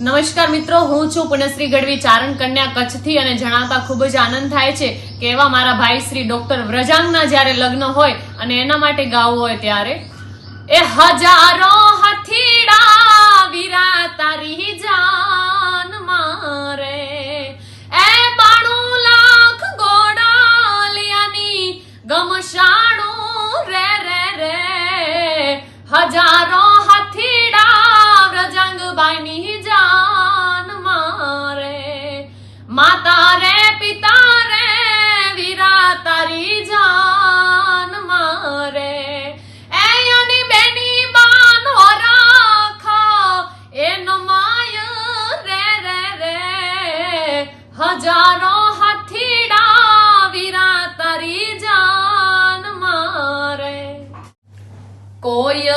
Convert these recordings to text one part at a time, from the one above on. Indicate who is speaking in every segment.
Speaker 1: નમસ્કાર મિત્રો, હું છું પુનશ્રી ગઢવી ચારણ કન્યા કચ્છથી અને જણાવતા ખૂબ જ આનંદ થાય છે કે એવા મારા ભાઈ શ્રી ડોક્ટર વ્રજાંગના જ્યારે લગ્ન હોય અને એના માટે ગાવું હોય ત્યારે. એ હજારો હથીડા વીરા તારી જાન મારે. એ બાણું લાખ ગોડાલિયાની ગમશાણું રે રે રે. હજારો હજારો હથીડા વીરા તારી જાન મારે. કોઈ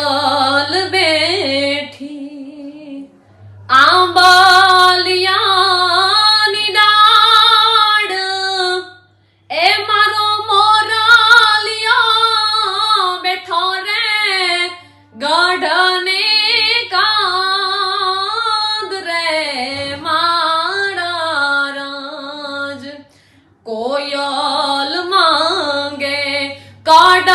Speaker 1: God